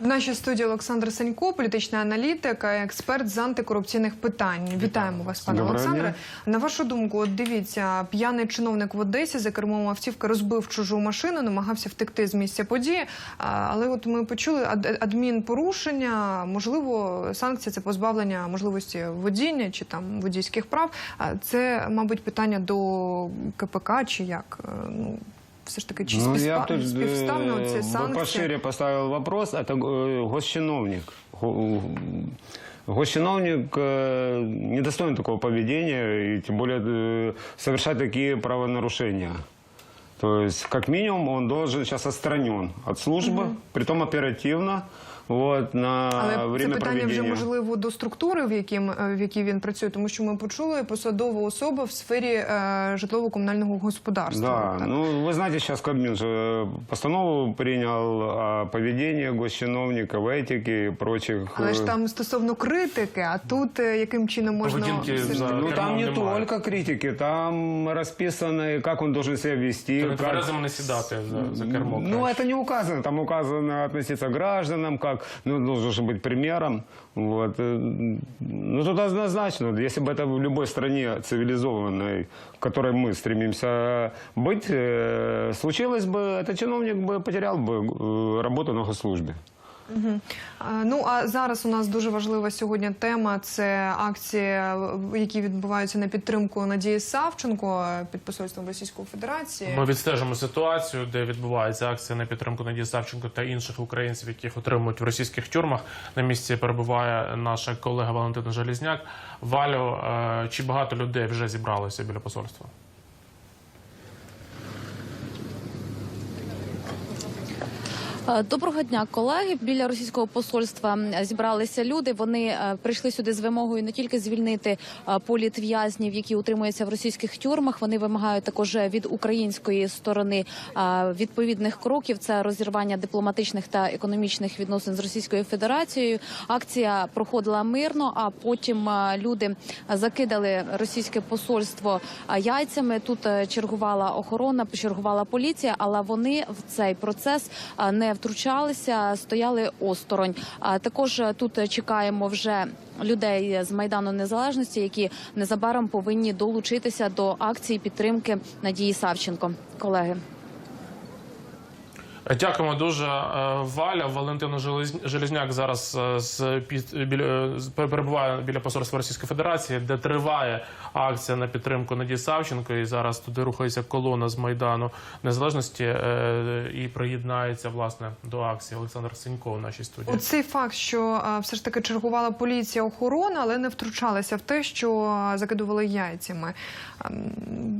В нашій студії Олександр Санько, політичний аналітик, експерт з антикорупційних питань. Вітаємо вас, пане Доброго Олександре. дня. На вашу думку, от дивіться, п'яний чиновник в Одесі за кермом автівки розбив чужу машину, намагався втекти з місця події. Але от ми почули ад- адмінпорушення, можливо, санкція це позбавлення можливості водіння чи там водійських прав. Це, мабуть, питання до КПК чи як? Е, Ну все ж таки, чи Ну, я співста- тут співставно э, ці бы санкції? пошире поставил вопрос. Это э, госчиновник. Го- Госчиновник э, недостоин такого поведения и тем более э, совершать такие правонарушения. То есть, как минимум, он должен сейчас отстранен от службы, притом оперативно, вот, на Але це время питання вже проведения. можливо до структури, в яким е, в якій він працює, тому що ми почули посадова особа в сфері е, житлово-комунального господарства. Да, Так. ну вы знаете, сейчас Кабмин же постанову принял о поведении госчиновников, этике и прочих. Але ж э, там стосовно критики, а тут е, яким чином можна Поведінки все ж за- таки- Ну там не Кермом немає. только критики, там расписано, как он должен себя вести. То как- тверезим не сідати за, за кермо. Ну, краще. это не указано. Там указано относиться к гражданам, как, ну, должен же быть примером. Вот. э, Ну, тут однозначно, если бы это в любой стране цивилизованной, в которой мы стремимся быть, э, случилось бы, этот чиновник бы потерял бы э, работу на госслужбе. Ну а зараз у нас дуже важлива сьогодні тема. Це акції, які відбуваються на підтримку Надії Савченко під посольством Російської Федерації. Ми відстежимо ситуацію, де відбувається акція на підтримку Надії Савченко та інших українців, яких отримують в російських тюрмах. На місці перебуває наша колега Валентина Желізняк. Валю, е, чи багато людей вже зібралося біля посольства? Доброго дня, колеги. Біля російського посольства е, зібралися люди. Вони е, прийшли сюди з вимогою не тільки звільнити е, політв'язнів, які утримуються в російських тюрмах. Вони вимагають також від української сторони е, відповідних кроків. Це розірвання дипломатичних та економічних відносин з Російською Федерацією. Акція проходила мирно, а потім е, люди закидали російське посольство е, яйцями. Тут е, чергувала охорона, чергувала поліція, але вони в цей процес е, не втручалися, стояли осторонь. А також е, тут е, чекаємо вже людей з майдану незалежності, які незабаром повинні долучитися до акції підтримки Надії Савченко. Колеги. Дякуємо дуже, Е, Валя. Валентина Желез- Железняк зараз е, з під біля з- перебуває біля посольства Російської Федерації, де триває акція на підтримку Надії Савченко. І зараз туди рухається колона з майдану незалежності е, і приєднається власне до акції Олександр Сенько в нашій студії. Оцей факт, що все ж таки чергувала поліція охорона, але не втручалася в те, що закидували яйцями.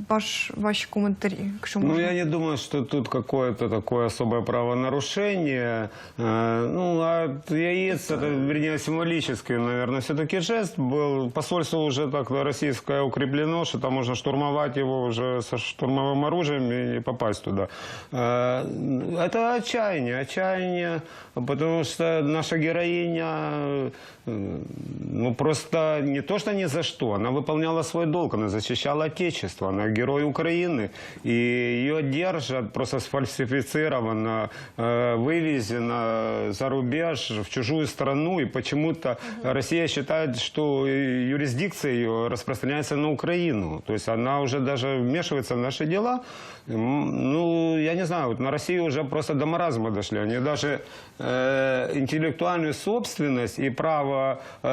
Ваш ваші коментарі, якщо Ну, я не думаю, что тут какое-то такое особое правонарушение. Э, Ну, от яиц, это, вернее, символический, наверное, все-таки жест был. Посольство уже так российское укреплено, что там можно штурмовать его уже со штурмовым оружием и попасть туда. Э, Это отчаяние, отчаяние, потому что наша героиня, э, ну, просто не то, что ни за что, она выполняла свой долг, она защищала Отечество, она герой Украины, и ее держат просто сфальсифицированно, э, вывезено за рубеж, в чужую страну, и почему-то Россия считает, что юрисдикция ее распространяется на Украину, то есть она уже даже вмешивается в наши дела. М, Ну, я не знаю, вот на Россию уже просто до маразма дошли, они даже э, интеллектуальную собственность и право э,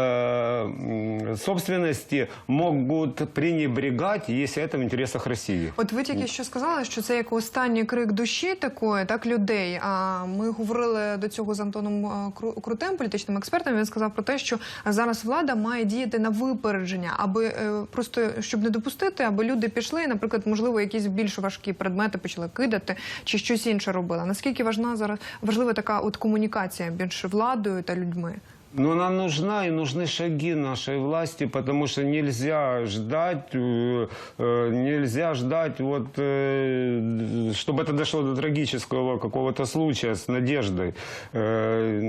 м, собственности могут пренебрегать, если это в интересах России. От ви тільки що сказали, що це як останній крик душі такої, так людей. А ми говорили до цього з Антоном а, Крутим, політичним експертом. Він сказав про те, що зараз влада має діяти на випередження, аби е, просто щоб не допустити, аби люди пішли, наприклад, можливо, якісь більш важкі предмети почали кидати чи щось інше робили. Наскільки важна зараз важлива така от комунікація між владою та людьми? Но она нужна и нужны шаги нашей власти, потому что нельзя ждать, э, э, нельзя ждать, вот, э, чтобы это дошло до трагического какого-то случая с надеждой. Э,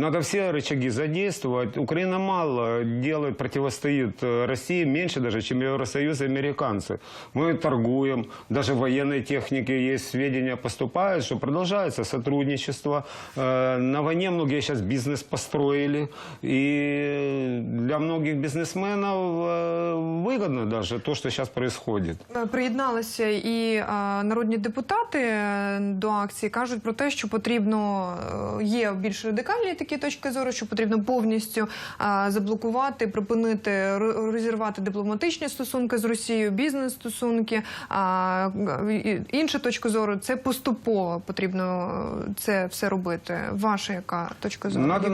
надо все рычаги задействовать. Украина мало делает, противостоит э, России, меньше даже, чем Евросоюз и американцы. Мы торгуем, даже военной техники есть сведения поступают, что продолжается сотрудничество. Э, На войне многие сейчас бизнес построили, и для многих бизнесменов э, выгодно даже то, что сейчас происходит. Приєдналися і народні депутати е, до акції. кажуть про те, що потрібно е, є більш радикальні такі точки зору, що потрібно повністю заблокувати, припинити розірвати дипломатичні стосунки з Росією, бізнес стосунки. Інша точка зору це поступово потрібно е, це все робити. Ваша яка точка зору? Надо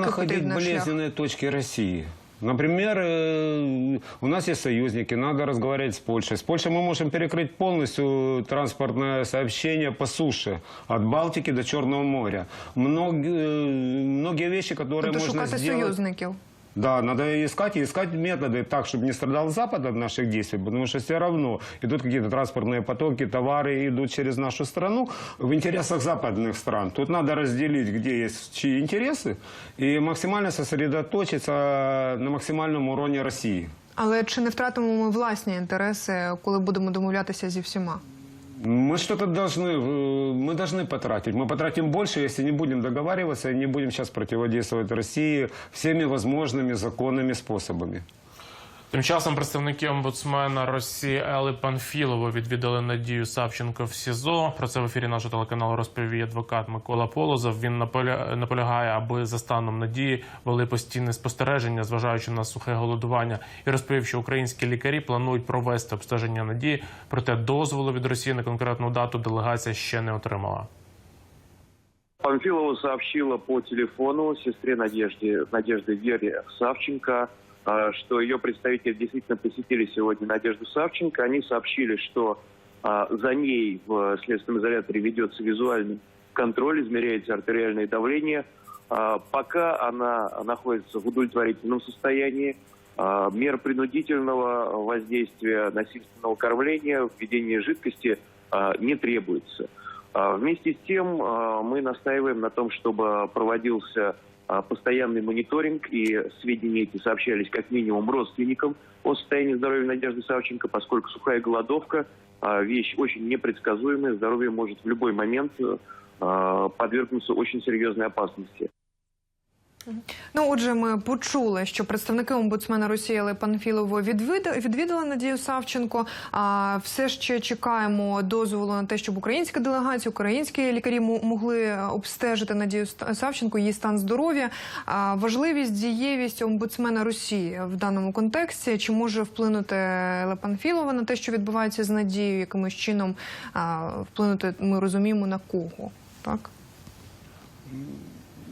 шлях? болезненные точки России. Например, э, у нас есть союзники, надо разговаривать с Польшей. С Польшей мы можем перекрыть полностью транспортное сообщение по суше, от Балтики до Черного моря. Многие, э, многие вещи, которые Тобто можно шукати сделать... союзників. Да, надо искать и искать методы так, чтобы не страдал Запад от наших действий, потому что все равно идут какие-то транспортные потоки, товары идут через нашу страну в интересах западных стран. Тут надо разделить, где есть чьи интересы, и максимально сосредоточиться на максимальном уровне России. Але чи не втратимо ми власні інтереси, коли будемо домовлятися зі всіма? Мы что-то должны, э, мы должны потратить. Мы потратим больше, если не будем договариваться и не будем сейчас противодействовать России всеми возможными законными способами. Тим часом представники омбудсмена Росії Ели Панфілово відвідали Надію Савченко в СІЗО. Про це в ефірі нашого телеканалу розповів адвокат Микола Полозов. Він наполя- наполягає, аби за станом Надії вели постійне спостереження, зважаючи на сухе голодування, і розповів, що українські лікарі планують провести обстеження Надії. Проте дозволу від Росії на конкретну дату делегація ще не отримала. Памфилова сообщила по телефону сестре Надежде, Надежды Вере Савченко, а, что ее представители действительно посетили сегодня Надежду Савченко. Они сообщили, что а, за ней в следственном изоляторе ведется визуальный контроль, измеряется артериальное давление. А, Пока она находится в удовлетворительном состоянии, а, мер принудительного воздействия, насильственного кормления, введения жидкости а, не требуется. А, Вместе с тем а, мы настаиваем на том, чтобы проводился а, постоянный мониторинг и сведения эти сообщались как минимум родственникам о состоянии здоровья Надежды Савченко, поскольку сухая голодовка а, вещь очень непредсказуемая, здоровье может в любой момент а, подвергнуться очень серьезной опасности. Ну, отже, ми почули, що представники омбудсмена Росії Олег Панфілово відвідали Надію Савченко. А все ще чекаємо дозволу на те, щоб українська делегація, українські лікарі могли обстежити Надію Савченко, її стан здоров'я. А важливість, дієвість омбудсмена Росії в даному контексті чи може вплинути Олег Панфілова на те, що відбувається з Надією, якимось чином вплинути, ми розуміємо на кого, так?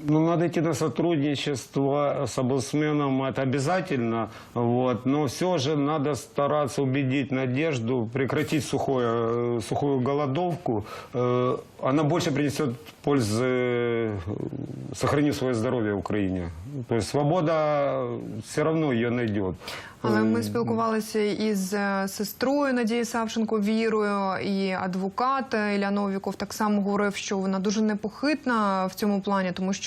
Ну, надо идти на сотрудничество с омбудсменом, это обязательно, вот, но все же надо стараться убедить Надежду прекратить сухое, э, сухую голодовку. Э, Она больше принесет пользы, э, сохранив свое здоровье в Украине. То есть свобода все равно ее найдет. Але ми спілкувалися із е, сестрою Надії Савченко Вірою, і адвокат Ілля Новіков так само говорив, що вона дуже непохитна в цьому плані, тому що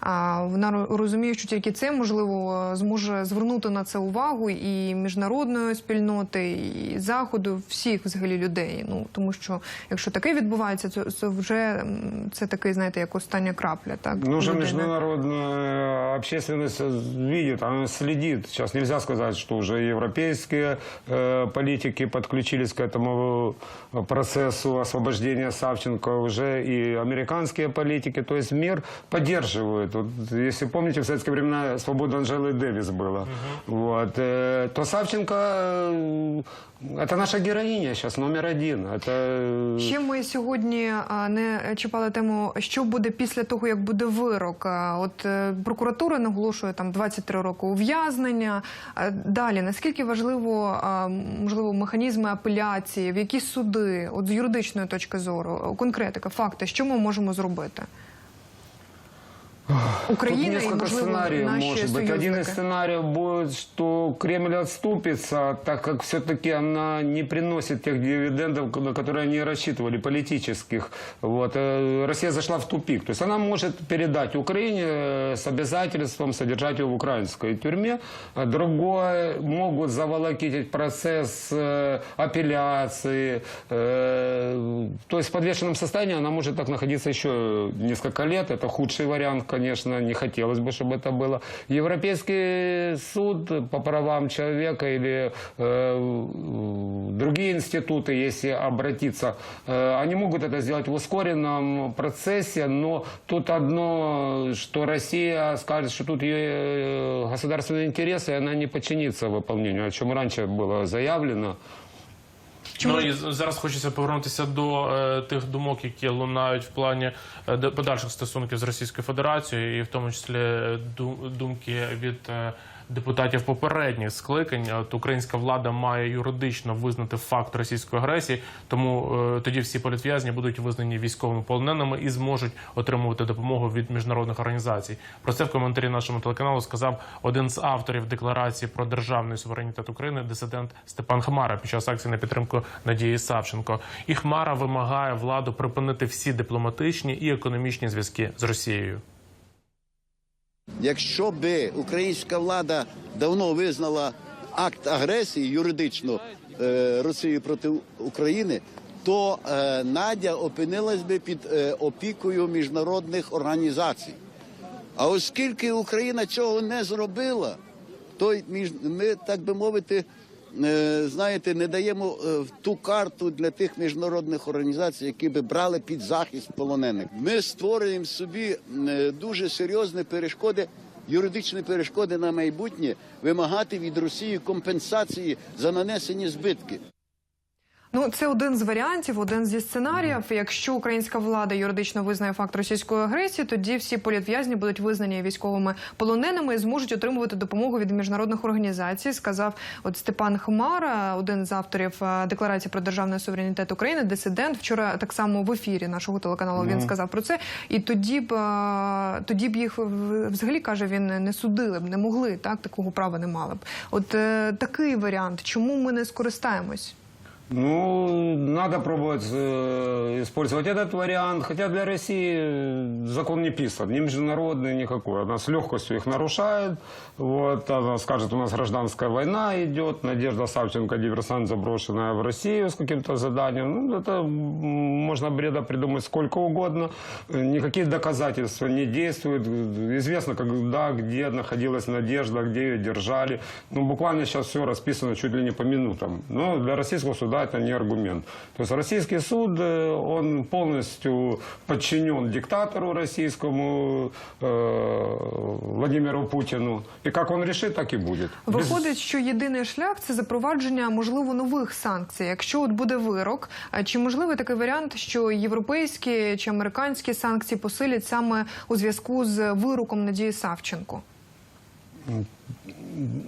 а, вона ро- розуміє, що тільки це можливо зможе звернути на це увагу і міжнародної спільноти, і заходу, всіх взагалі людей. Ну тому що якщо таке відбувається, то, то вже м, це такий, знаєте, як остання крапля. Так Ну, уже людини. международная общественность видит, она следит. Сейчас нельзя сказать, что уже европейские э, политики подключились к этому э, процессу освобождения Савченко, уже и американские политики. То есть мир поддерживает. Вот, если помните, в советские времена свобода Анжелы Дэвис была. Вот, э, то Савченко э, это наша героиня сейчас номер один. Это э, Ще ми сьогодні а, не чіпали тему, що буде після того, як буде вирок. А, От е, прокуратура наголошує там 23 роки ув'язнення. А Далі наскільки важливо а, можливо механізми апеляції, в які суди, от з юридичної точки зору, конкретика, факти, що ми можемо зробити? Україна Тут і несколько можливо сценариев наші может быть. союзники. Один из сценариев будет, что Кремль отступится, так как все-таки она не приносит тех дивидендов, на которые они рассчитывали, политических. Вот. Э, Россия зашла в тупик. То есть она может передать Украине э, с обязательством содержать ее в украинской тюрьме. А Другое, могут заволокить этот процесс э, апелляции. Э, То есть в подвешенном состоянии она может так находиться еще несколько лет. Это худший вариант, конечно, не хотелось бы, чтобы это было. Европейский суд по правам человека или э, другие институты, если обратиться, э, они могут это сделать в ускоренном процессе, но тут одно, что Россия скажет, что тут ее э, государственные интересы, и она не подчинится выполнению, о чем раньше было заявлено. Ну і зараз хочеться повернутися до е, тих думок, які лунають в плані е, подальших стосунків з Російською Федерацією, і в тому числі дум, думки від е, депутатів попередніх скликань. От українська влада має юридично визнати факт російської агресії, тому е, тоді всі політв'язні будуть визнані військовими полоненими і зможуть отримувати допомогу від міжнародних організацій. Про це в коментарі нашому телеканалу сказав один з авторів декларації про державний суверенітет України, дисидент Степан Хмара під час акції на підтримку Надії Савченко. І Хмара вимагає владу припинити всі дипломатичні і економічні зв'язки з Росією. Якщо би українська влада давно визнала акт агресії юридично е, Росії проти України, то е, Надя опинилась би під е, опікою міжнародних організацій. А оскільки Україна цього не зробила, то ми, так би мовити, знаєте, не даємо е, ту карту для тих міжнародних організацій, які би брали під захист полонених. Ми створюємо собі е, дуже серйозні перешкоди. Юридичні перешкоди на майбутнє вимагати від Росії компенсації за нанесені збитки. Ну, це один з варіантів, один зі сценаріїв. Якщо українська влада юридично визнає факт російської агресії, тоді всі політв'язні будуть визнані військовими полоненими і зможуть отримувати допомогу від міжнародних організацій. Сказав от Степан Хмара, один з авторів е, декларації про державний суверенітет України, дисидент. Вчора так само в ефірі нашого телеканалу він сказав про це. І тоді б е, тоді б їх взагалі каже він не судили б, не могли так такого права не мали б. От е, такий варіант. Чому ми не скористаємось? Ну, надо пробовать э, использовать этот вариант. Хотя для России э, закон не писан, ни международный, никакой. Она с легкостью их нарушает. Вот, она скажет, у нас гражданская война идет. Надежда Савченко, диверсант, заброшенная в Россию с каким-то заданием. Ну, это можно бреда придумать сколько угодно. Никакие доказательства не действуют. Известно, когда, где находилась Надежда, где ее держали. Ну, буквально сейчас все расписано чуть ли не по минутам. Но для российского суда это не аргумент. То есть российский суд, э, он полностью подчинен диктатору российскому э, Владимиру Путину. И как он решит, так и будет. Без- Виходить, що єдиний шлях це запровадження можливо нових санкцій. Якщо от буде вирок, а чи можливий такий варіант, що європейські чи американські санкції посилять саме у зв'язку з вироком Надії Савченко?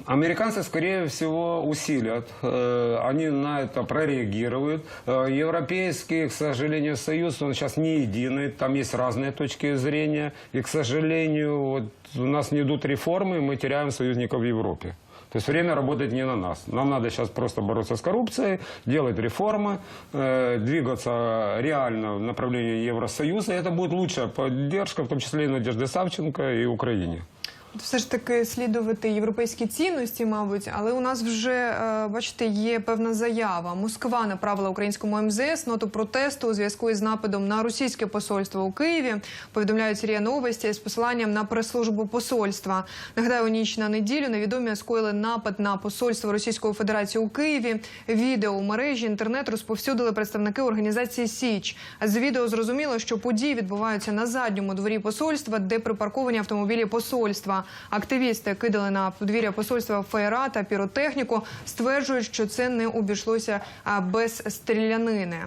Американцы, скорее всего, усилят. Э, Они на это прореагируют. Э, Европейский, к сожалению, союз, он сейчас не единый. Там есть разные точки зрения. И, к сожалению, вот у нас не идут реформы, мы теряем союзников в Европе. То есть время работает не на нас. Нам надо сейчас просто бороться с коррупцией, делать реформы, э, двигаться реально в направлении Евросоюза. И это будет лучшая поддержка, в том числе и Надежды Савченко, и Украине. Все ж таки слідувати європейські цінності, мабуть, але у нас вже е, бачите є певна заява. Москва направила українському МЗС ноту протесту у зв'язку із нападом на російське посольство у Києві. Повідомляють Рія Новості з посиланням на прес-службу посольства. Нагадаю, у ніч на неділю невідомі скоїли напад на посольство Російської Федерації у Києві. Відео у мережі інтернет розповсюдили представники організації Січ. З відео зрозуміло, що події відбуваються на задньому дворі посольства, де припарковані автомобілі посольства А активісти кидали на подвір'я посольства феєра та піротехніку. Стверджують, що це не обійшлося а, без стрілянини.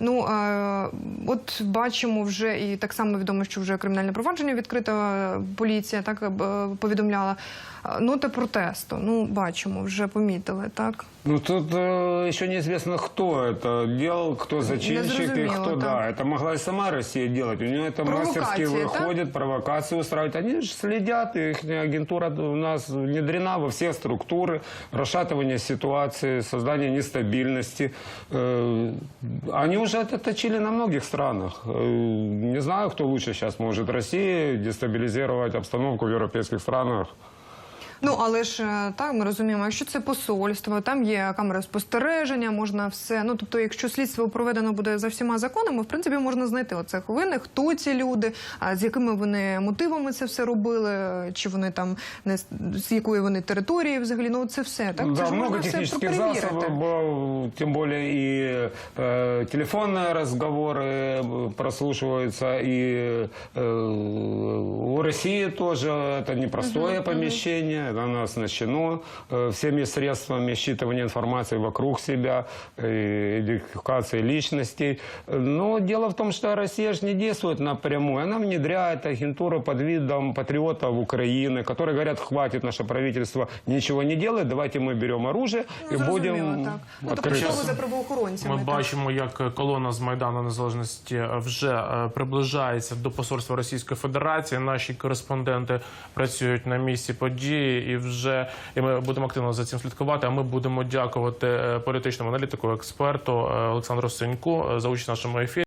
Ну е, от бачимо вже і так само відомо, що вже кримінальне провадження відкрито. е, Поліція так е, повідомляла. Е, Нота протесту. Ну бачимо, вже помітили так. Ну тут э, еще неизвестно, кто это делал, кто зачинщик и Незрозуміло, кто так. да. Это могла и сама Россия делать. У нее это Провокации, мастерски так? выходит, провокации устраивают. Они же следят, их агентура у нас внедрена во все структуры, расшатывание ситуации, создание нестабильности. Э, Они уже это точили на многих странах. Э, Не знаю, кто лучше сейчас может России дестабилизировать обстановку в европейских странах. Ну але ж е, так ми розуміємо, якщо це посольство, там є камери спостереження, можна все. Ну тобто, якщо слідство проведено буде за всіма законами, в принципі, можна знайти оцих винних, хто ці люди, а з якими вони мотивами це все робили, чи вони там не з- з якої вони території взагалі. Ну це все так. це Да, ж много можна все технических перевірити. засобов, был, тем более и э, телефонные разговоры э, прослушиваются, и э, у России тоже это непростое помещение, оно оснащено э, всеми средствами считывания информации вокруг себя, э, идентификации личностей. Но дело в том, что Россия же не действует напрямую, она внедряет агентуру под видом патриотов Украины, которые говорят, хватит наше правительство ничего не делает, давайте мы берем оружие Ну, и зрозуміло, будем так. Ну, тобто открыто. слово за правоохоронцями. Ми так. бачимо, як колона з Майдану Незалежності вже е, приближається до посольства Російської Федерації. Наші кореспонденти працюють на місці події, і вже і ми будемо активно за цим слідкувати. А ми будемо дякувати е, політичному аналітику, експерту е, Олександру Сеньку е, за участь в нашому ефірі.